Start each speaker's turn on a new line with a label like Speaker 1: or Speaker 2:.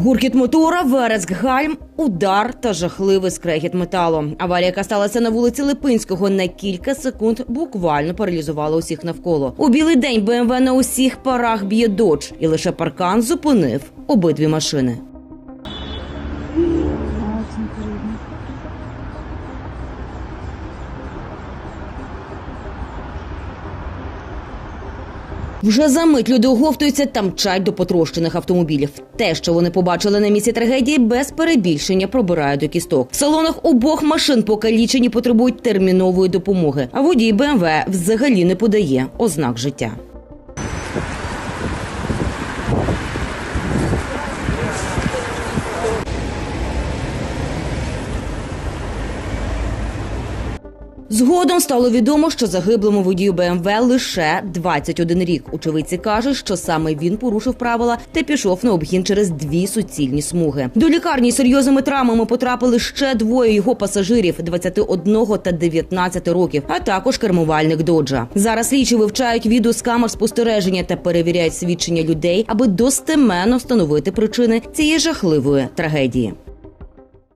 Speaker 1: Гуркіт мотора, вереск гальм, удар та жахливий скрегіт металу. Аварія, яка сталася на вулиці Липинського, на кілька секунд буквально паралізувала усіх навколо. У білий день БМВ на усіх парах б'є доч, і лише паркан зупинив обидві машини. Вже за мить люди оговтуються та мчать до потрощених автомобілів. Те, що вони побачили на місці трагедії, без перебільшення пробирає до кісток. В салонах обох машин покалічені потребують термінової допомоги. А водій БМВ взагалі не подає ознак життя. Згодом стало відомо, що загиблому водію БМВ лише 21 рік. Очевидці кажуть, що саме він порушив правила та пішов на обгін через дві суцільні смуги. До лікарні серйозними травмами потрапили ще двоє його пасажирів 21 та 19 років, а також кермувальник доджа. Зараз слідчі вивчають відео з камер спостереження та перевіряють свідчення людей, аби достеменно встановити причини цієї жахливої трагедії.